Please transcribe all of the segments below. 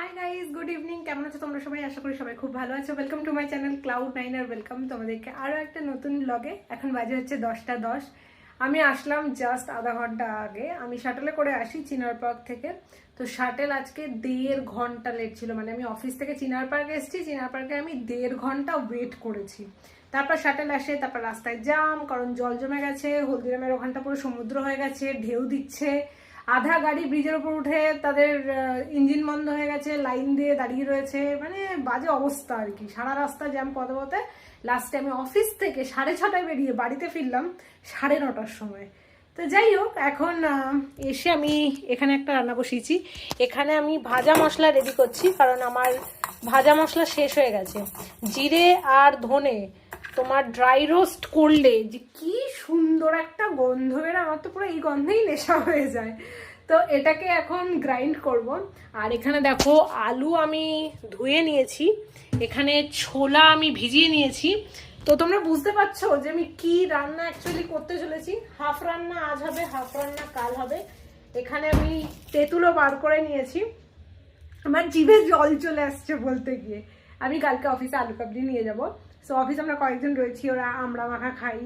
Hi guys good evening কেমন আছো তোমরা সবাই? আশা করি সবাই খুব ভালো আছো। Welcome to my channel cloud nine R welcome তোমাদেরকে আরও একটা নতুন ব্লগে এখন বাজে হচ্ছে দশটা দশ। আমি আসলাম জাস্ট আধা ঘণ্টা আগে। আমি শাটেলে করে আসি চিনার পার্ক থেকে। তো শাটেল আজকে দেড় ঘণ্টা লেট ছিল। মানে আমি অফিস থেকে চিনার পার্ক এসেছি। চিনার পার্কে আমি দেড় ঘণ্টা ওয়েট করেছি। তারপর শাটেল আসে, তারপর রাস্তায় জাম কারণ জল জমে গেছে, হলদিরামের ওখানটা পুরো সমুদ্র হয়ে গেছে, ঢেউ দিচ্ছে। আধা গাড়ি ব্রিজের উপর উঠে তাদের ইঞ্জিন বন্ধ হয়ে গেছে, লাইন দিয়ে দাঁড়িয়ে রয়েছে মানে বাজে অবস্থা আর কি। সারা রাস্তা জ্যাম পথে পথে লাস্টে আমি অফিস থেকে সাড়ে ছটায় বেরিয়ে বাড়িতে ফিরলাম সাড়ে নটার সময়। তো যাই হোক, এখন এসে আমি এখানে একটা রান্না বসিয়েছি। এখানে আমি ভাজা মশলা রেডি করছি, কারণ আমার ভাজা মশলা শেষ হয়ে গেছে। জিরে আর ধনে, তোমার ড্রাই রোস্ট করলে যে কি সুন্দর একটা গন্ধ বের আমার তো পুরো এই গন্ধেই নেশা হয়ে যায়। তো এটাকে এখন গ্রাইন্ড করব। আর এখানে দেখো আলু আমি ধুয়ে নিয়েছি, এখানে ছোলা আমি ভিজিয়ে নিয়েছি। তো তোমরা বুঝতে পারছ যে আমি কি রান্না অ্যাকচুয়ালি করতে চলেছি। হাফ রান্না আজ হবে, হাফ রান্না কাল হবে। এখানে আমি তেঁতুলও বার করে নিয়েছি। আমার জিভে জল চলে আসছে বলতে গিয়ে। আমি কালকে অফিসে আলু কাবলি নিয়ে যাব। সো অফিসে আমরা কয়েকজন রয়েছি, ওরা আমরা মাখা খাই।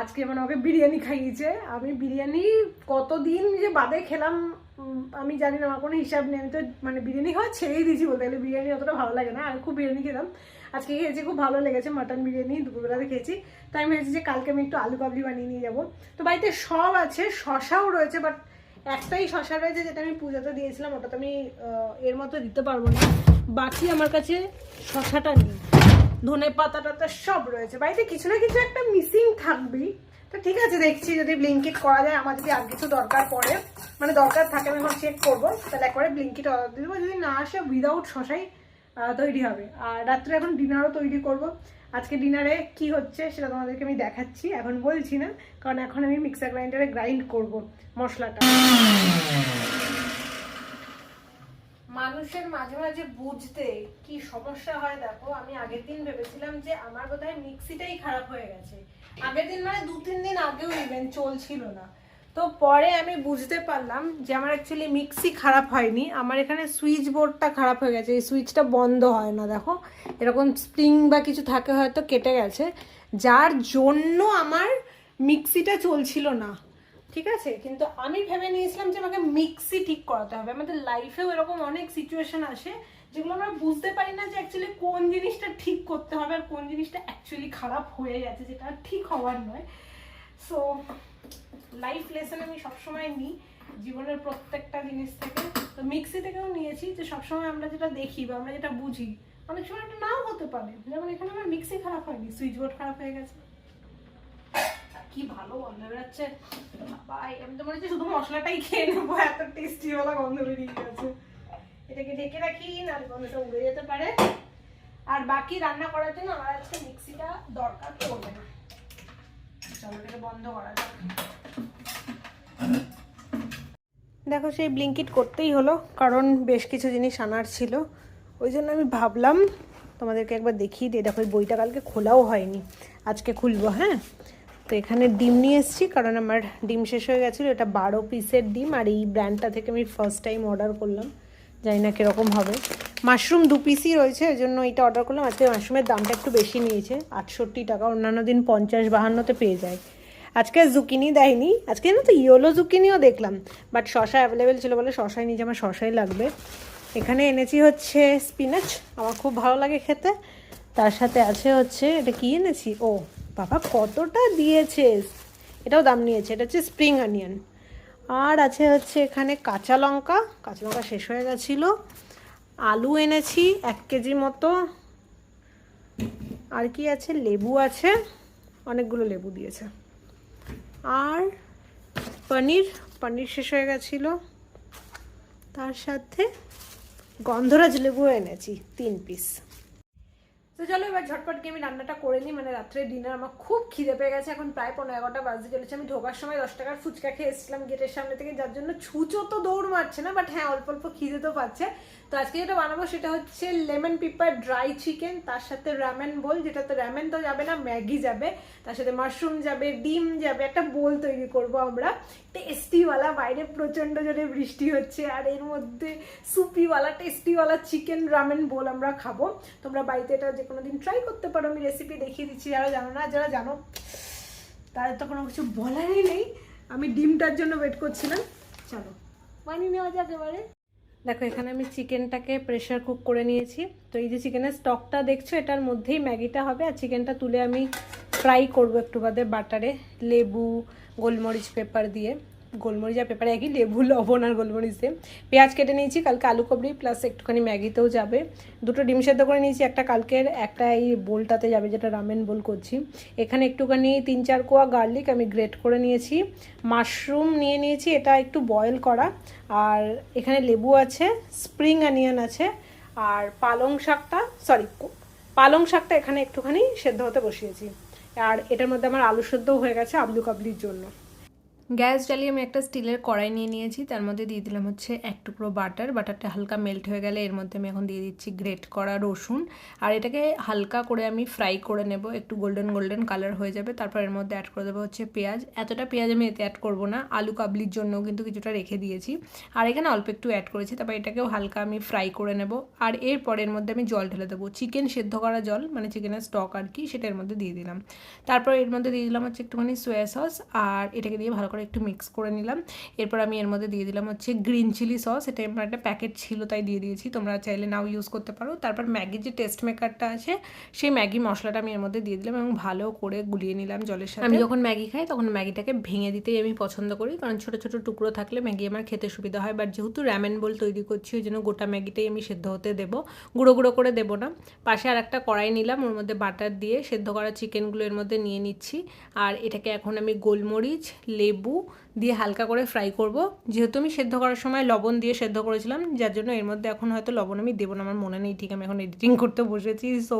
আজকে মানে ওকে বিরিয়ানি খাইয়েছে। আমি বিরিয়ানি কতদিন যে বাদে খেলাম আমি জানি না, আমার কোনো হিসাব নেই। আমি তো মানে বিরিয়ানি খাওয়া ছেড়েই দিয়েছি বলতে গেলে, বিরিয়ানি অতটা ভালো লাগে না। আমি খুব বিরিয়ানি খেলাম আজকে খেয়েছি, খুব ভালো লেগেছে মাটন বিরিয়ানি, দুপুরবেলাতে খেয়েছি। তাই আমি ভেবেছি যে কালকে আমি একটু আলু কাবলি বানিয়ে নিয়ে যাব। তো বাড়িতে সব আছে, শশাও রয়েছে বাট একটাই শশা রয়েছে যেটা আমি পুজোতে দিয়েছিলাম, ওটা তো আমি এর মতো দিতে পারব না। বাকি আমার কাছে শশাটা নেই। ধনে পাতা টাতা সব রয়েছে। বাড়িতে কিছু না কিছু একটা মিসিং থাকবেই। তো ঠিক আছে, দেখছি যদি ব্লিঙ্কিট করা যায়, আমার যদি আর কিছু দরকার পড়ে মানে দরকার থাকে, আমি এখন চেক করব। তাহলে একবারে ব্লিঙ্কিট অর্ডার দিয়ে দেবো। যদি না আসে উইদাউট শশাই তৈরি হবে। আর রাত্রে এখন ডিনারও তৈরি করব। আজকে ডিনারে কি হচ্ছে, সেটা তোমাদেরকে আমি দেখাচ্ছি। এখন বলছি না, কারণ এখন আমি মিক্সার গ্রাইন্ডারে গ্রাইন্ড করব মশলাটা। মানুষের মাঝে মাঝে বুঝতে কি সমস্যা হয় দেখো, আমি আগের দিন ভেবেছিলাম যে আমার বোধহয় মিক্সিটাই খারাপ হয়ে গেছে। আগের দিন মানে দু, তিন দিন আগেও ইভেন চলছিল না। তো পরে আমি বুঝতে পারলাম যে আমার অ্যাকচুয়ালি মিক্সি খারাপ হয়নি। আমার এখানে সুইচ বোর্ডটা খারাপ হয়ে গেছে। এই সুইচটা বন্ধ হয় না, দেখো। এরকম স্প্রিং বা কিছু থাকে হয়তো কেটে গেছে। যার জন্য আমার মিক্সিটা চলছিল না। ঠিক আছে? কিন্তু আমি ভেবে নিয়েছিলাম যে আমাকে মিক্সি ঠিক করাতে হবে। আমাদের লাইফেও এরকম অনেক সিচুয়েশন আসে যেগুলো আমরা বুঝতে পারি না যে অ্যাকচুয়ালি কোন জিনিসটা ঠিক করতে হবে আর কোন জিনিসটা অ্যাকচুয়ালি খারাপ হয়ে গেছে, যেটা ঠিক হওয়ার নয়। সো লাইফ লেসন আমি সবসময় নিই জীবনের প্রত্যেকটা জিনিস থেকে। তো মিক্সি থেকেও নিয়েছি যে সবসময় আমরা যেটা দেখি বা আমরা যেটা বুঝি, অনেক সময় এটা নাও হতে পারে। যেমন এখানে আমার মিক্সি খারাপ হয়নি সুইচ বোর্ড খারাপ হয়ে গেছে। কি ভালো গন্ধ বেরোচ্ছে? বাবা আমি তো মনে হচ্ছে শুধু মশলাটাই খেয়ে নেব, এত টেস্টি ওলা গন্ধ বেরিয়ে গেছে। এটাকে ঢেকে রাখি, নাহলে গন্ধটা উড়ে যেতে পারে। আর বাকি রান্না করার জন্য আমার আজকে মিক্সিটা দরকার পড়বে না। চলো বন্ধ করা যাক। দেখো, সেই ব্লিঙ্কিট করতেই হলো, কারণ বেশ কিছু জিনিস আনার ছিল। ওই জন্য আমি ভাবলাম, তোমাদেরকে একবার দেখিয়ে দিই। দেখো ওই বইটা কালকে খোলাও হয়নি। আজকে খুলবো হ্যাঁ? তো এখানে ডিম নিয়ে এসেছি, কারণ আমার ডিম শেষ হয়ে গেছিল। এটা বারো পিসের ডিম, আর এই ব্র্যান্ডটা থেকে আমি ফার্স্ট টাইম অর্ডার করলাম। জানি না কীরকম হবে। মাশরুম দু পিসই রয়েছে, ওই জন্য এটা অর্ডার করলাম। আজকে মাশরুমের দামটা একটু বেশি নিয়েছে। আটষট্টি টাকা, অন্যান্য দিন পঞ্চাশ বাহান্নতে পেয়ে যায়। আজকে জুকিনি দেয়নি। আজকে না তো ইয়োলো জুকিনিও দেখলাম বাট শশা অ্যাভেলেবেল ছিল বলে শশাই নিচে আমার শশাই লাগবে। এখানে এনেছি হচ্ছে স্পিনাচ আমার খুব ভালো লাগে খেতে। তার সাথে আছে হচ্ছে, এটা কি এনেছি? ও বাবা, কতটা দিয়েছে এটাও দাম নিয়েছে, এটা হচ্ছে স্প্রিং অনিয়ন আর আছে হচ্ছে এখানে কাঁচা লঙ্কা কাঁচা লঙ্কা শেষ হয়ে গেছিল। আলু এনেছি, এক কেজি মতো। আর কি আছে? লেবু আছে, অনেকগুলো লেবু দিয়েছে। আর পনির পনির শেষ হয়ে গেছিল। তার সাথে গন্ধরাজ লেবু এনেছি, তিন পিস তো চলো এবার ঝটপট গিয়ে আমি রান্নাটা করে নিই। মানে রাত্রে ডিনার আমার খুব খিদে পেয়ে গেছে। এখন প্রায় পনেরো এগারোটা বাজতে চলেছে। আমি ঢোকার সময় দশ টাকার ফুচকা খেয়ে এসেছিলাম গেটের সামনে থেকে, যার জন্য ছুঁচো তো দৌড় মারছে না বাট হ্যাঁ অল্প অল্প খিদে তো পাচ্ছে। তো আজকে যেটা বানাবো সেটা হচ্ছে লেমন পিপার ড্রাই চিকেন তার সাথে র্যামেন বোল যেটাতে র্যামেন তো যাবে না, ম্যাগি যাবে। তার সাথে মাশরুম যাবে, ডিম যাবে, একটা বোল তৈরি করব আমরা। টেস্টিওয়ালা, বাইরে প্রচণ্ড জোরে বৃষ্টি হচ্ছে, আর এর মধ্যে সুপিওয়ালা, টেস্টিওয়ালা চিকেন রামেন বোল আমরা খাব। তোমরা বাড়িতে এটা যে কোনো দিন ট্রাই করতে পারো, আমি রেসিপি দেখিয়ে দিচ্ছি, যারা জানো না, যারা জানো, তাদের তো কোনো কিছু বলারই নেই। আমি ডিমটার জন্য ওয়েট করছিলাম। চলো, বানিয়ে নেওয়া যাক এবারে। দেখো, এখানে আমি চিকেনটাকে প্রেশার কুক করে নিয়েছি। তো এই যে চিকেনের স্টকটা দেখছ, এটার মধ্যেই ম্যাগিটা হবে। আর চিকেনটা তুলে আমি ফ্রাই করব একটু বাদে বাটারে লেবু, গোলমরিচ পেপার দিয়ে। গোলমরিচ আর পেপারে একই, লেবু, লবণ আর গোলমরিচ দিয়ে পেঁয়াজ কেটে নিয়েছি, কালকে আলু কবরি প্লাস একটুখানি ম্যাগিতেও যাবে। দুটো ডিম সেদ্ধ করে নিয়েছি, একটা কালকের, একটা এই বোলটাতে যাবে, যেটা রামেন বোল করছি। এখানে একটুখানি তিন চার কোয়া গার্লিক আমি গ্রেট করে নিয়েছি। মাশরুম নিয়ে নিয়েছি, এটা একটু বয়েল করা। আর এখানে লেবু আছে স্প্রিং অনিয়ন আছে, আর পালং শাকটা সরি পালং শাকটা এখানে একটুখানি সেদ্ধ হতে বসিয়েছি। আর এটার মধ্যে আমার আলু সেদ্ধও হয়ে গেছে আবলু কাবলির জন্য। গ্যাস জ্বালিয়ে আমি একটা স্টিলের কড়াই নিয়ে নিয়েছি, তার মধ্যে দিয়ে দিলাম হচ্ছে এক টুকরো বাটার। বাটারটা হালকা মেল্ট হয়ে গেলে এর মধ্যে আমি এখন দিয়ে দিচ্ছি গ্রেট করা রসুন। আর এটাকে হালকা করে আমি ফ্রাই করে নেব, একটু গোল্ডেন গোল্ডেন কালার হয়ে যাবে। তারপর এর মধ্যে অ্যাড করে দেবো হচ্ছে পেঁয়াজ। এতটা পেঁয়াজ আমি এতে অ্যাড করব না, আলু কাবলির জন্যও কিন্তু কিছুটা রেখে দিয়েছি। আর এখানে অল্প একটু অ্যাড করেছি, তারপর এটাকেও হালকা আমি ফ্রাই করে নেব। আর এরপর এর মধ্যে আমি জল ঢেলে দেবো। চিকেন সেদ্ধ করা জল মানে চিকেনের স্টক আর কি, সেটা এর মধ্যে দিয়ে দিলাম। তারপর এর মধ্যে দিয়ে দিলাম হচ্ছে একটুখানি সোয়া সস আর এটাকে দিয়ে ভালো করে একটু মিক্স করে নিলাম। এরপর আমি এর মধ্যে দিয়ে দিলাম হচ্ছে গ্রিন চিলি সস এটা আমার একটা প্যাকেট ছিল, তাই দিয়ে দিয়েছি। তোমরা চাইলে নাও ইউজ করতে পারো। তারপর ম্যাগির যে টেস্ট মেকারটা আছে, সেই ম্যাগি মশলাটা আমি এর মধ্যে দিয়ে দিলাম এবং ভালো করে গুলিয়ে নিলাম জলের সাথে। আমি যখন ম্যাগি খাই, তখন ম্যাগিটাকে ভেঙে দিতেই আমি পছন্দ করি। কারণ ছোটো ছোটো টুকরো থাকলে ম্যাগি আমার খেতে সুবিধা হয়। বাট যেহেতু র্যামেন বোল তৈরি করছি, ওই জন্য গোটা ম্যাগিটাই আমি সেদ্ধ হতে দেবো। গুঁড়ো গুঁড়ো করে দেবো না। পাশে আর একটা কড়াই নিলাম, ওর মধ্যে বাটার দিয়ে সেদ্ধ করা চিকেনগুলো এর মধ্যে নিয়ে নিচ্ছি। আর এটাকে এখন আমি গোলমরিচ, লেবু трубу দিয়ে হালকা করে ফ্রাই করব। যেহেতু আমি সেদ্ধ করার সময় লবণ দিয়ে সেদ্ধ করেছিলাম, যার জন্য এর মধ্যে এখন হয়তো লবণ আমি দেবো না, আমার মনে নেই ঠিক, আমি এখন এডিটিং করতে বসেছি। সো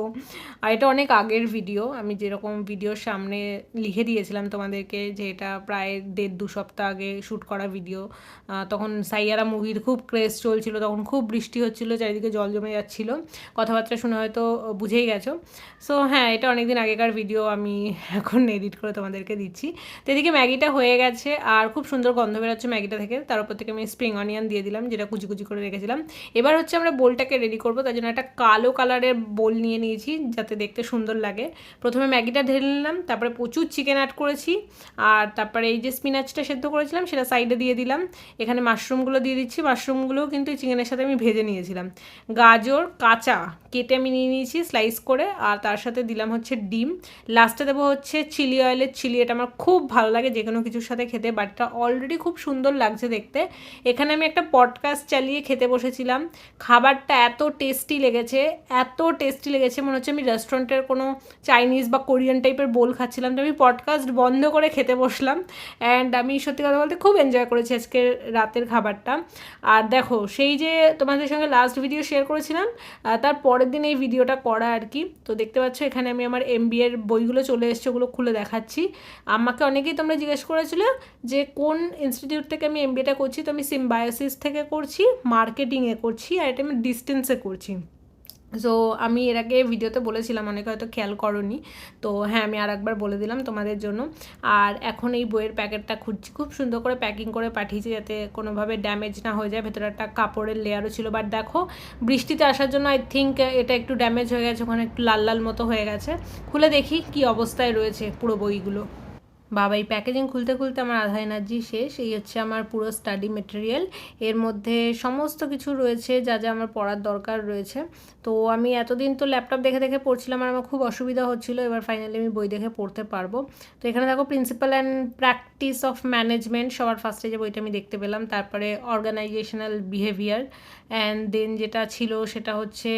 আর এটা অনেক আগের ভিডিও আমি যেরকম ভিডিওর সামনে লিখে দিয়েছিলাম তোমাদেরকে যে এটা প্রায় দেড় দু সপ্তাহ আগে শ্যুট করা ভিডিও তখন সাইয়ারা মুভির খুব ক্রেজ চলছিল, তখন খুব বৃষ্টি হচ্ছিল, চারিদিকে জল জমে যাচ্ছিল। কথাবার্তা শুনে হয়তো বুঝেই গেছো। সো হ্যাঁ এটা অনেকদিন আগেকার ভিডিও আমি এখন এডিট করে তোমাদেরকে দিচ্ছি। তো এদিকে ম্যাগিটা হয়ে গেছে, আর খুব সুন্দর গন্ধ বেরোচ্ছে ম্যাগিটা থেকে। তার উপর থেকে আমি স্প্রিং অনিয়ন দিয়ে দিলাম, যেটা কুচি কুচি করে রেখেছিলাম। এবার হচ্ছে আমরা বোলটাকে রেডি করব, তার জন্য একটা কালো কালারের বোল নিয়ে নিয়েছি, যাতে দেখতে সুন্দর লাগে। প্রথমে ম্যাগিটা ঢেলে নিলাম, তারপরে প্রচুর চিকেন অ্যাড করেছি, আর তারপরে এই যে স্পিনাচটা সেদ্ধ করেছিলাম, সেটা সাইডে দিয়ে দিলাম। এখানে মাশরুমগুলো দিয়ে দিচ্ছি মাশরুমগুলোও কিন্তু চিকেনের সাথে আমি ভেজে নিয়েছিলাম। গাজর, কাঁচা, কেটে আমি নিয়ে নিয়েছি স্লাইস করে, আর তার সাথে দিলাম হচ্ছে ডিম। লাস্টে দেবো হচ্ছে চিলি অয়েলের চিলি এটা আমার খুব ভালো লাগে যে কোনো কিছুর সাথে খেতে বাটটা অলরেডি খুব সুন্দর লাগছে দেখতে। এখানে আমি একটা পডকাস্ট চালিয়ে খেতে বসেছিলাম। খাবারটা এত টেস্টি লেগেছে, এত টেস্টি লেগেছে, মনে হচ্ছে আমি রেস্টুরেন্টের কোনো চাইনিজ বা কোরিয়ান টাইপের বোল খাচ্ছিলাম। তো আমি পডকাস্ট বন্ধ করে খেতে বসলাম। অ্যান্ড আমি সত্যি কথা বলতে খুব এনজয় করেছি আজকে রাতের খাবারটা। আর দেখো, সেই যে তোমাদের সঙ্গে লাস্ট ভিডিও শেয়ার করেছিলাম তার পরের দিন এই ভিডিওটা করা আর কি। তো দেখতে পাচ্ছ, এখানে আমি আমার এম বইগুলো চলে এসছে, ওগুলো খুলে দেখাচ্ছি। আমাকে অনেকেই তোমরা জিজ্ঞেস করেছিলে যে কোন ইনস্টিটিউট থেকে আমি এমবিএটা করছি, তো আমি সিম্বায়োসিস থেকে করছি মার্কেটিংয়ে করছি, আর এটা আমি ডিস্টেন্সে করছি। সো আমি এর আগে ভিডিওতে বলেছিলাম, অনেকে হয়তো খেয়াল করনি, তো হ্যাঁ আমি আর একবার বলে দিলাম তোমাদের জন্য। আর এখন এই বইয়ের প্যাকেটটা খুঁজছি, খুব সুন্দর করে প্যাকিং করে পাঠিয়েছি যাতে কোনোভাবে ড্যামেজ না হয়ে যায়। ভেতরে একটা কাপড়ের লেয়ারও ছিল বাট দেখো, বৃষ্টিতে আসার জন্য আই থিঙ্ক এটা একটু ড্যামেজ হয়ে গেছে, ওখানে একটু লাল লাল মতো হয়ে গেছে। খুলে দেখি কি অবস্থায় রয়েছে পুরো বইগুলো। বাবা, এই প্যাকেজিং খুলতে খুলতে আমার আধা এনার্জি শেষ। এই হচ্ছে আমার পুরো স্টাডি মেটেরিয়াল এর মধ্যে সমস্ত কিছু রয়েছে, যা যা আমার পড়ার দরকার রয়েছে। তো আমি এতদিন তো ল্যাপটপ দেখে দেখে পড়ছিলাম আর আমার খুব অসুবিধা হচ্ছিল, এবার ফাইনালি আমি বই দেখে পড়তে পারব। তো এখানে দেখো principal and practice of management সবার ফার্স্টে যে বইটা আমি দেখতে পেলাম, তারপরে অর্গানাইজেশনাল বিহেভিয়ার অ্যান্ড দেন যেটা ছিল সেটা হচ্ছে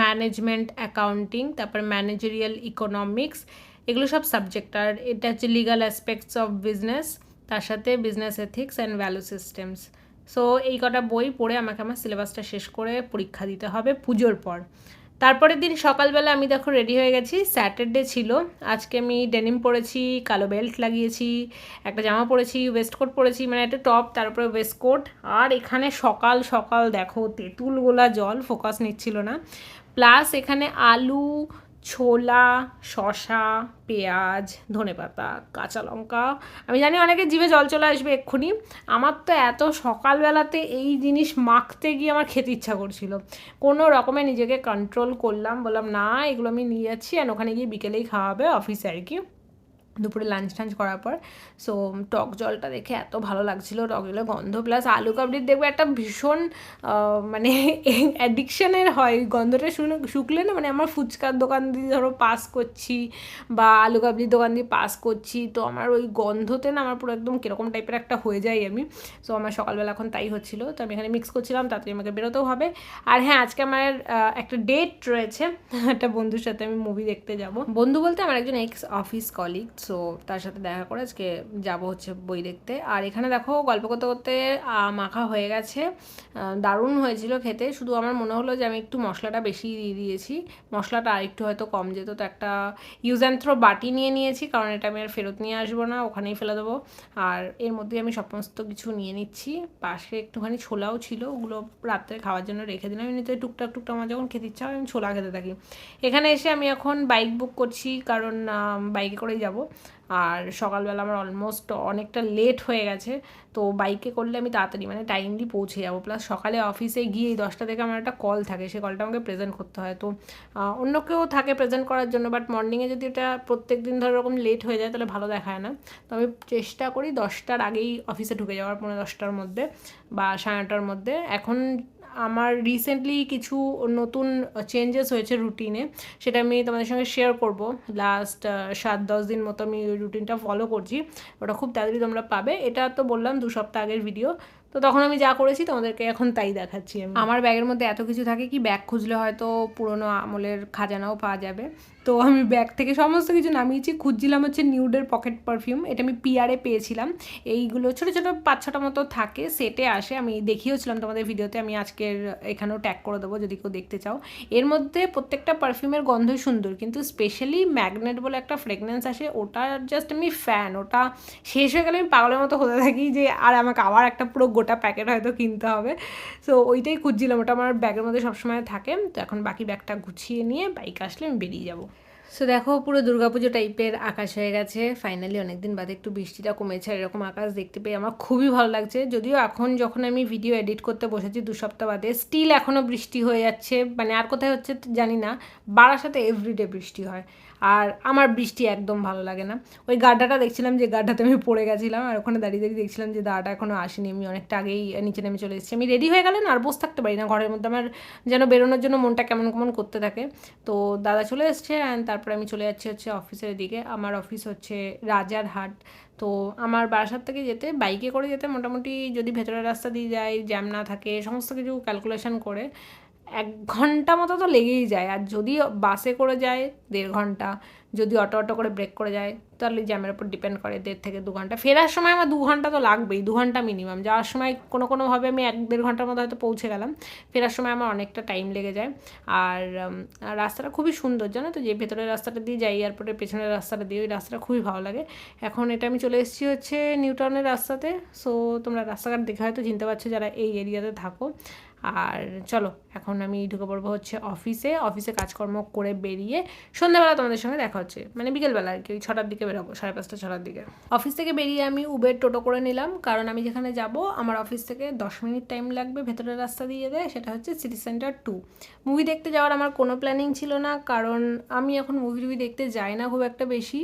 ম্যানেজমেন্ট অ্যাকাউন্টিং তারপরে ম্যানেজারিয়াল ইকোনমিক্স এগুলো সব সাবজেক্ট আর এটা হচ্ছে লিগাল অ্যাসপেক্টস অফ বিজনেস তার সাথে business ethics and value systems so এই কটা বই পড়ে আমাকে আমার সিলেবাসটা শেষ করে পরীক্ষা দিতে হবে পুজোর পর। তারপরের দিন সকালবেলা আমি দেখো রেডি হয়ে গেছি স্যাটারডে ছিল। আজকে আমি ডেনিম পরেছি, কালো বেল্ট লাগিয়েছি, একটা জামা পরেছি ওয়েস্ট কোট পরেছি মানে একটা টপ তারপরে ওয়েস্ট কোট আর এখানে সকাল সকাল দেখো, তেঁতুল গোলা জল ফোকাস নিচ্ছিল না। প্লাস এখানে আলু ছোলা শশা পেঁয়াজ, ধনেপাতা, কাঁচা লঙ্কা। আমি জানি অনেকে জিভে জল চলে আসবে এক্ষুনি। আমার তো এত সকালবেলাতে এই জিনিস মাখতে গিয়ে আমার খেতে ইচ্ছা করছিল। কোনো রকমে নিজেকে কন্ট্রোল করলাম। বললাম, না, এগুলো আমি নিয়ে যাচ্ছি আর ওখানে গিয়ে বিকেলেই খাওয়াবে অফিসে আর কি। দুপুরে লাঞ্চ টাঞ্চ করার পর সো টক জলটা দেখে এত ভালো লাগছিল, টক জলের গন্ধ প্লাস আলু কাবলির দেখবে একটা ভীষণ মানে অ্যাডিকশানের হয়। গন্ধটা শুনে, শুকলে না মানে আমার ফুচকার দোকান দিয়ে ধরো পাস করছি বা আলু কাবলির দোকান দিয়ে পাস করছি, তো আমার ওই গন্ধতে না আমার পুরো একদম কীরকম টাইপের একটা হয়ে যাই আমি। সো আমার সকালবেলা এখন তাই হচ্ছিল, তো আমি এখানে মিক্স করছিলাম, তাড়াতাড়ি আমাকে বেরোতেও হবে। আর হ্যাঁ আজকে আমার একটা ডেট রয়েছে, একটা বন্ধুর সাথে আমি মুভি দেখতে যাব। বন্ধু বলতে আমার একজন এক্স অফিস কলিগ সো তার সাথে দেখা করে আজকে যাব হচ্ছে বই দেখতে। আর এখানে দেখো গল্প করতে করতে মাখা হয়ে গেছে। দারুণ হয়েছিল খেতে। শুধু আমার মনে হলো যে আমি একটু মশলাটা বেশি দিয়ে দিয়েছি। মশলাটা আরেকটু হয়তো কম যেত তো একটা ইউজ অ্যান্ড থ্রো বাটি নিয়ে নিয়েছি, কারণ এটা আমি আর ফেরত নিয়ে আসব না, ওখানেই ফেলে দেবো। আর এর মধ্যে আমি সমস্ত কিছু নিয়ে নিচ্ছি। পাশে একটুখানি ছোলাও ছিল, ওগুলো রাত্রে খাওয়ার জন্য রেখে দিলাম। এমনিতে টুকটাক টুকটাক আমার যখন খেতে ইচ্ছা হয় আমি ছোলা খেতে থাকি। এখানে এসে আমি এখন বাইক বুক করছি, কারণ বাইকে করেই যাব। আর সকালবেলা আমার অলমোস্ট অনেকটা লেট হয়ে গেছে, তো বাইকে করলে আমি তাড়াতাড়ি মানে টাইমলি পৌঁছে যাব। প্লাস সকালে অফিসে গিয়ে দশটা থেকে আমার একটা কল থাকে সেই কলটা আমাকে প্রেজেন্ট করতে হয়। তো অন্য কেউ থাকে প্রেজেন্ট করার জন্য বাট মর্নিংয়ে যদি এটা প্রত্যেক দিন ধরো এরকম লেট হয়ে যায়, তাহলে ভালো দেখায় না। তো আমি চেষ্টা করি দশটার আগেই অফিসে ঢুকে যাওয়ার পনেরো দশটার মধ্যে বা সাড়ে নটার মধ্যে। এখন আমার রিসেন্টলি কিছু নতুন চেঞ্জেস হয়েছে রুটিনে সেটা আমি তোমাদের সঙ্গে শেয়ার করব। লাস্ট সাত, দশ দিন মতো আমি ওই রুটিনটা ফলো করছি। ওটা খুব তাড়াতাড়ি তোমরা পাবে। এটা তো বললাম দু সপ্তাহ আগের ভিডিও তো তখন আমি যা করেছি তোমাদেরকে এখন তাই দেখাচ্ছি আমি। আমার ব্যাগের মধ্যে এত কিছু থাকে কি ব্যাগ খুঁজলে হয়তো পুরনো আমলের খাজানাও পাওয়া যাবে। তো আমি ব্যাগ থেকে সমস্ত কিছু নামিয়েছি। খুঁজছিলাম হচ্ছে নিউডের পকেট পারফিউম এটা আমি পিয়ারে পেয়েছিলাম। এইগুলো ছোটো ছোটো পাঁচ, ছটা মতো থাকে সেটে আসে। আমি দেখিয়েছিলাম তোমাদের ভিডিওতে, আমি আজকের এখানেও ট্যাগ করে দেবো, যদি কেউ দেখতে চাও। এর মধ্যে প্রত্যেকটা পারফিউমের গন্ধই সুন্দর, কিন্তু স্পেশালি ম্যাগনেট বলে একটা ফ্রেগনেন্স আসে, ওটা জাস্ট আমি ফ্যান ওটা শেষ হয়ে গেলে আমি পাগলের মতো হতে থাকি যে, আর আমাকে আবার একটা পুরো গোটা প্যাকেট হয়তো কিনতে হবে। সো ওইটাই খুঁজছিলাম, ওটা আমার ব্যাগের মধ্যে সবসময় থাকে। তো এখন বাকি ব্যাগটা গুছিয়ে নিয়ে বাইক আসলে আমি বেরিয়ে যাব। সো দেখো, পুরো দুর্গাপুজো টাইপের আকাশ হয়ে গেছে। ফাইনালি অনেকদিন বাদে একটু বৃষ্টিটা কমেছে, আর এরকম আকাশ দেখতে পেয়ে আমার খুবই ভালো লাগছে। যদিও এখন যখন আমি ভিডিও এডিট করতে বসেছি দু সপ্তাহ বাদে স্টিল এখনও বৃষ্টি হয়ে যাচ্ছে। মানে আর কোথায় হচ্ছে জানি না, বারাসাতে এভরিডে বৃষ্টি হয়। আর আমার বৃষ্টি একদম ভালো লাগে না। ওই গাড্ডাটা দেখছিলাম যে গাড্ডাতে আমি পড়ে গেছিলাম আর ওখানে দাঁড়িয়ে দাঁড়িয়ে দেখছিলাম যে দাদাটা এখনও আসেনি। আমি অনেকটা আগেই নিচে নেমে চলে এসেছি। আমি রেডি হয়ে গেলে না আর বসে থাকতে পারি না ঘরের মধ্যে। আমার যেন বেরোনোর জন্য মনটা কেমন কেমন করতে থাকে। তো দাদা চলে এসছে অ্যান্ড তারপরে আমি চলে যাচ্ছি হচ্ছে অফিসের দিকে। আমার অফিস হচ্ছে রাজার হাট। তো আমার বাসার থেকে যেতে বাইকে করে যেতে মোটামুটি যদি ভেতরের রাস্তা দিয়ে যাই জ্যাম না থাকে, সমস্ত কিছু ক্যালকুলেশন করে। এক ঘণ্টা মতো তো লেগেই যায়। আর যদি বাসে করে যায়, দেড় ঘণ্টা। যদি অটো অটো করে ব্রেক করে যায়, তাহলে জ্যামের উপর ডিপেন্ড করে দেড় থেকে দু ঘণ্টা। ফেরার সময় আমার দু ঘণ্টা তো লাগবেই, দু ঘণ্টা মিনিমাম। যাওয়ার সময় কোনো কোনোভাবে আমি এক দেড় ঘণ্টার মধ্যে হয়তো পৌঁছে গেলাম। ফেরার সময় আমার অনেকটা টাইম লেগে যায়। আর রাস্তাটা খুবই সুন্দর, জানো তো? যে ভেতরের রাস্তাটা দিয়ে যাই এয়ারপোর্টের পেছনের রাস্তাটা দিয়ে, ওই রাস্তাটা খুবই ভালো লাগে। এখন এটা আমি চলে এসেছি হচ্ছে নিউটাউনের রাস্তাতে। সো তোমরা রাস্তাঘাট দেখে হয়তো চিনতে পারছ যারা এই এরিয়াতে থাকো। আর চলো, এখন আমি ঢুকে পড়ব হচ্ছে অফিসে অফিসে কাজকর্ম করে বেরিয়ে সন্ধ্যাবেলা তোমাদের সঙ্গে দেখা হচ্ছে। মানে বিকেলবেলা আর কি, ওই ছটার দিকে বেরোবো, সাড়ে পাঁচটা, ছটার দিকে। অফিস থেকে বেরিয়ে আমি উবের টোটো করে নিলাম। কারণ আমি যেখানে যাব, আমার অফিস থেকে দশ মিনিট টাইম লাগবে ভেতরের রাস্তা দিয়ে দেয় সেটা হচ্ছে সিটি সেন্টার টু মুভি দেখতে যাওয়ার আমার কোনো প্ল্যানিং ছিল না, কারণ আমি এখন মুভি টুভি দেখতে যাই না খুব একটা বেশি।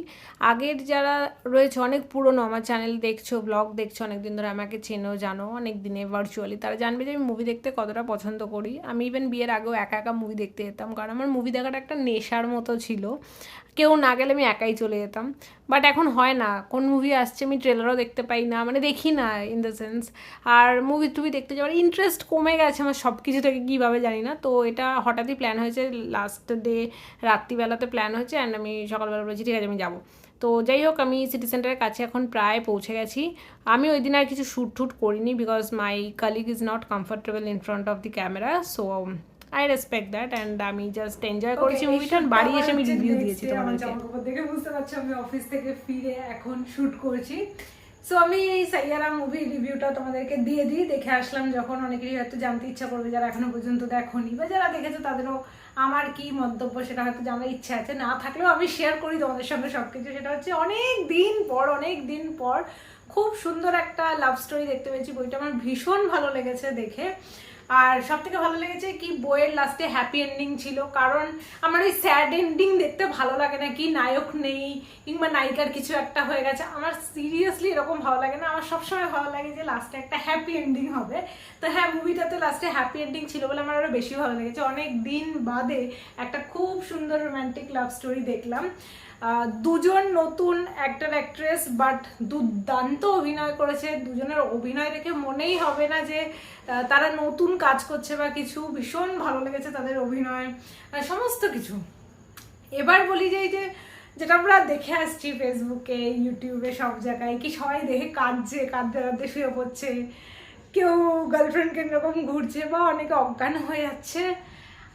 আগের যারা রয়েছে, অনেক পুরনো, আমার চ্যানেল দেখছ ব্লগ দেখছ অনেক দিন ধরে আমাকে চেনো, জানো অনেক দিনে ভার্চুয়ালি তারা জানবে যে আমি মুভি দেখতে কতটা পছন্দ করি। আমি ইভেন বিয়ের আগেও একা একা মুভি দেখতে যেতাম, কারণ আমার মুভি দেখাটা একটা নেশার মতো ছিল। কেউ না গেলে আমি একাই চলে যেতাম। বাট এখন হয় না। কোন মুভি আসছে আমি ট্রেলারও দেখতে পাই না। মানে দেখি না ইন দ্য সেন্স আর মুভি টুভি দেখতে যাওয়ার ইন্টারেস্ট কমে গেছে আমার সব কিছু থেকে কীভাবে জানি না। তো এটা হঠাৎই প্ল্যান হয়েছে। লাস্ট ডে রাত্রিবেলাতে প্ল্যান হয়েছে। অ্যান্ড আমি সকালবেলা বলেছি, ঠিক আছে, আমি যাব। তো যাই হোক আমি সিটি সেন্টারের কাছে এখন প্রায় পৌঁছে গেছি। আমি ওই দিন আর কিছু শ্যুট টুট করিনি because my colleague is not comfortable in front of the camera so I respect that and আমি জাস্ট এনজয় করেছি। মুভিটা বাড়ি এসে আমি রিভিউ দিয়েছি তোমার তোমাদেরকে। দেখে বুঝতে পারছি আমি অফিস থেকে ফিরে এখন শ্যুট করছি। সো আমি এই সাইয়ারা মুভি রিভিউটা তোমাদেরকে দিয়ে দিই। দেখে আসলাম যখন অনেকেরই হয়তো জানতে ইচ্ছা করবে যারা এখনও পর্যন্ত দেখোনি, বা যারা দেখেছ তাদেরও আমার কি মন্তব্য সেটা হয়তো জানার ইচ্ছা আছে। না থাকলেও আমি শেয়ার করি তোমাদের সঙ্গে সব কিছু সেটা হচ্ছে অনেক দিন পর, অনেক দিন পর খুব সুন্দর একটা লাভ স্টোরি দেখতে পেয়েছি। বইটা আমার ভীষণ ভালো লেগেছে দেখে। আর সব থেকে ভালো লেগেছে কি বইয়ের লাস্টে হ্যাপি এন্ডিং ছিল। কারণ আমার ওই স্যাড এন্ডিং দেখতে ভালো লাগে না, কি নায়ক নেই, কিংবা নায়িকার কিছু একটা হয়ে গেছে। আমার সিরিয়াসলি এরকম ভালো লাগে না। আমার সবসময় ভালো লাগে যে লাস্টে একটা হ্যাপি এন্ডিং হবে। তো হ্যাঁ মুভিটাতে লাস্টে হ্যাপি এন্ডিং ছিল বলে আমার আরও বেশি ভালো লেগেছে। অনেক দিন বাদে একটা খুব সুন্দর রোম্যান্টিক লাভ স্টোরি দেখলাম। দুজন নতুন অ্যাক্টর অ্যাক্ট্রেস বাট দুর্দান্ত অভিনয় করেছে। দুজনের অভিনয় দেখে মনেই হবে না যে তারা নতুন কাজ করছে বা কিছু। ভীষণ ভালো লেগেছে তাদের অভিনয় সমস্ত কিছু। এবার বলি যে, এই যে, যেটা আমরা দেখে আসছি ফেসবুকে ইউটিউবে সব জায়গায়, কি সবাই দেখে কাঁদছে, কাঁদতে কাঁদতে শুয়ে পড়ছে। কেউ গার্লফ্রেন্ডকে এরকম ঘুরছে বা অনেকে অজ্ঞান হয়ে যাচ্ছে।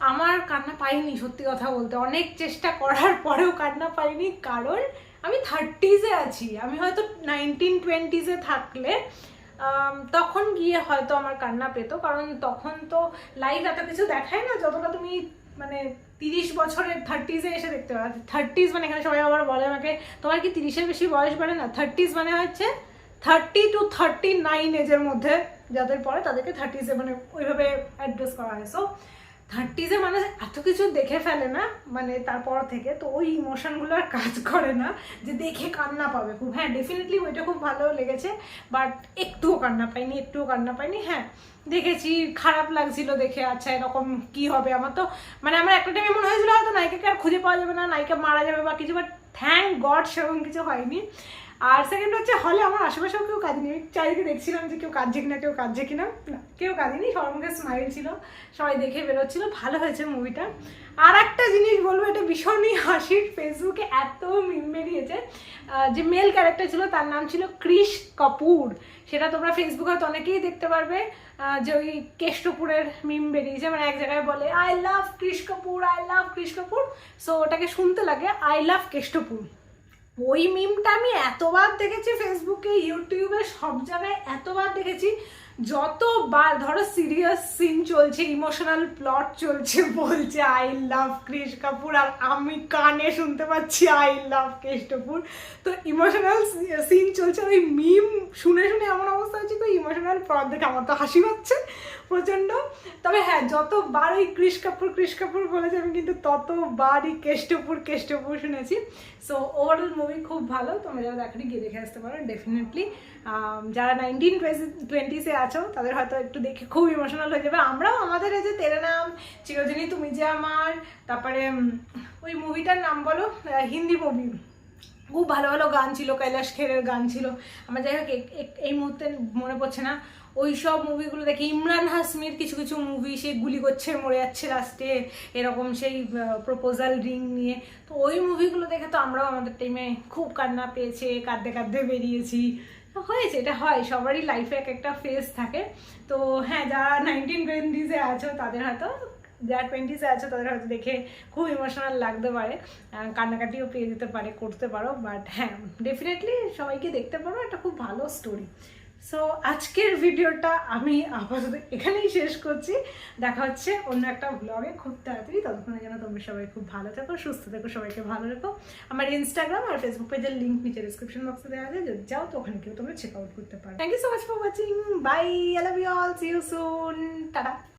আমার কান্না পাইনি, সত্যি কথা বলতে। অনেক চেষ্টা করার পরেও কান্না পাইনি, কারণ আমি থার্টিজে আছি। আমি হয়তো নাইনটিন টোয়েন্টিজে থাকলে তখন গিয়ে হয়তো আমার কান্না পেত, কারণ তখন তো লাইভ এত কিছু দেখায় না, যতটা তুমি মানে তিরিশ বছরের থার্টিজে এসে দেখতে পারো। থার্টিজ মানে এখানে সবাই আবার বলে আমাকে, তোমার কি তিরিশের বেশি বয়স বাড়ে না? থার্টিজ মানে হচ্ছে থার্টি টু থার্টি নাইন এজের মধ্যে যাদের পড়ে, তাদেরকে থার্টিজে মানে ওইভাবে অ্যাড্রেস করা হয়। সো থার্টিজে মানুষ এত কিছু দেখে ফেলে না মানে তারপর থেকে, তো ওই ইমোশনগুলো আর কাজ করে না, যে দেখে কান্না পাবে খুব। হ্যাঁ ডেফিনেটলি ওইটা খুব ভালো লেগেছে বাট একটুও কান্না পাইনি, একটুও কান্না পাইনি। হ্যাঁ দেখেছি, খারাপ লাগছিল দেখে আচ্ছা এরকম কি হবে? আমার তো মানে আমার একটা টাইমে মনে হয়েছিল হয়তো নায়িকাকে আর খুঁজে পাওয়া যাবে না, নায়িকা মারা যাবে বা কিছু বাট থ্যাংক গড সেরকম কিছু হয়নি। আর সেকেন্ড হচ্ছে হলে আমার আশেপাশেও কেউ কাঁদেনি। আমি চারিদিকে দেখছিলাম যে কেউ কাঁদছে কিনা, কেউ কাঁদছে কিনা। না, কেউ কাঁদেনি। সবার মুখে স্মাইল ছিল। সবাই দেখে বেরোচ্ছিল। ভালো হয়েছে মুভিটা আর একটা জিনিস বলব, এটা ভীষণই হাসির। ফেসবুকে এত মিম বেরিয়েছে। যে মেল ক্যারেক্টার ছিল, তার নাম ছিল ক্রিশ কাপুর। সেটা তোমরা ফেসবুকে হয়তো অনেকেই দেখতে পারবে। যে ওই কেষ্টপুরের মিম বেরিয়েছে। মানে এক জায়গায় বলে I love Krish Kapoor I love Krish Kapoor. So ওটাকে শুনতে লাগে আই লাভ কেষ্টপুর। ওই মিমটা আমি এতবার দেখেছি ফেসবুকে ইউটিউবে সব জায়গায় এতবার দেখেছি। যতবার, ধরো সিরিয়াস সিন চলছে ইমোশনাল প্লট চলছে, বলছে আই লাভ ক্রিশ কাপুর আর আমি কানে শুনতে পাচ্ছি আই লাভ ক্রিশ কাপুর তো ইমোশনাল সিন চলছে, ওই মিম শুনে শুনে এমন অবস্থা হচ্ছে তো ইমোশনাল প্লট দেখে আমার তো হাসি পাচ্ছে। প্রচণ্ড। তবে হ্যাঁ যতবার ওই ক্রিশ কাপুর ক্রিশ কাপুর বলেছে আমি কিন্তু ততবারই কেষ্টপুর কেষ্টপুর শুনেছি। সো ওভারঅল মুভি খুব ভালো। তোমরা যারা দেখনি, গিয়ে দেখে আসতে পারো ডেফিনেটলি যারা নাইনটিন টোয়েন্টিসে আছো, তাদের হয়তো একটু দেখে খুব ইমোশনাল হয়ে যাবে। আমরাও আমাদের এই যে তেরে নাম চিরদিনই তুমি যে আমার, তারপরে ওই মুভিটার নাম বলো হিন্দি মুভি খুব ভালো ভালো গান ছিল, কৈলাস খেরের গান ছিল। আমার যাই হোক এই মুহূর্তে মনে পড়ছে না। ওই সব মুভিগুলো দেখে ইমরান হাসমির কিছু কিছু মুভি, সে গুলি করছে, মরে যাচ্ছে লাস্টে এরকম সেই প্রপোজাল রিং নিয়ে। তো ওই মুভিগুলো দেখে তো আমরাও আমাদের টাইমে খুব কান্না পেয়েছে, কাঁদতে কাঁদতে বেরিয়েছি। হয়েছে, এটা হয়, সবারই লাইফে এক একটা ফেজ থাকে। তো হ্যাঁ যারা নাইনটিন টোয়েন্টিজে আছো, তাদের হয়তো, যারা টোয়েন্টিসে আছো, তাদের হয়তো দেখে খুব ইমোশনাল লাগতে পারে। কান্নাকাটিও পেয়ে যেতে পারে, করতে পারো। বাট হ্যাঁ ডেফিনেটলি সবাইকে দেখতে পারো, এটা খুব ভালো স্টোরি সো আজকের ভিডিওটা আমি আপাতত এখানেই শেষ করছি। দেখা হচ্ছে অন্য একটা ব্লগে খুব তাড়াতাড়ি। ততক্ষণে যেন তোমরা সবাই খুব ভালো থাকো, সুস্থ থাকো, সবাইকে ভালো রেখো। আমার ইনস্টাগ্রাম আর ফেসবুক পেজের লিঙ্ক নিচে ডিসক্রিপশন বক্সে দেওয়া আছে। যদি যাও তো ওখানে কেউ তোমরা চেক আউট করতে পারো। Thank you so much for watching bye I love you all see you soon tata.